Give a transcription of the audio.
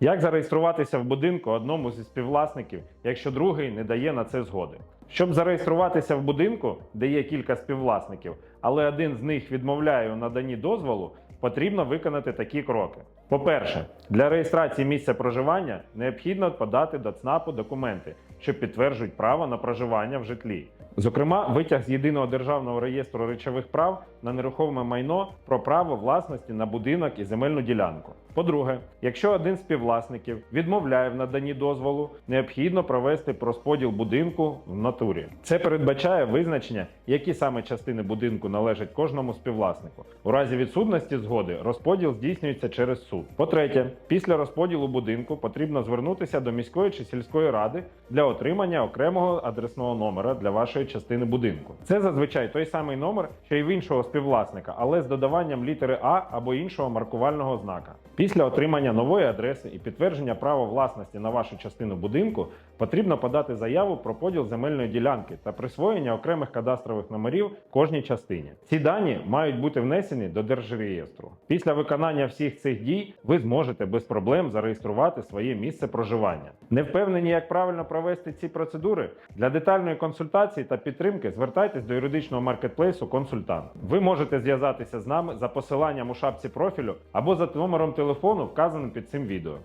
Як зареєструватися в будинку одному зі співвласників, якщо другий не дає на це згоди? Щоб зареєструватися в будинку, де є кілька співвласників, але один з них відмовляє у наданні дозволу, потрібно виконати такі кроки. По-перше, для реєстрації місця проживання необхідно подати до ЦНАПу документи, що підтверджують право на проживання в житлі. Зокрема, витяг з єдиного державного реєстру речових прав на нерухоме майно про право власності на будинок і земельну ділянку. По-друге, якщо один з співвласників відмовляє в наданні дозволу, необхідно провести розподіл будинку в натурі. Це передбачає визначення, які саме частини будинку належать кожному співвласнику. У разі відсутності згоди розподіл здійснюється через суд. По-третє, після розподілу будинку потрібно звернутися до міської чи сільської ради для отримання окремого адресного номера для вашої частини будинку. Це зазвичай той самий номер, що й в іншого співвласника, але з додаванням літери А або іншого маркувального знака. Після отримання нової адреси і підтвердження права власності на вашу частину будинку потрібно подати заяву про поділ земельної ділянки та присвоєння окремих кадастрових номерів кожній частині. Ці дані мають бути внесені до держреєстру. Після виконання всіх цих дій ви зможете без проблем зареєструвати своє місце проживання. Не впевнені, як правильно провести ці процедури? Для детальної консультації та підтримки звертайтесь до юридичного маркетплейсу Консультант. Ви можете зв'язатися з нами за посиланням у шапці профілю або за номером телефону, вказаним під цим відео.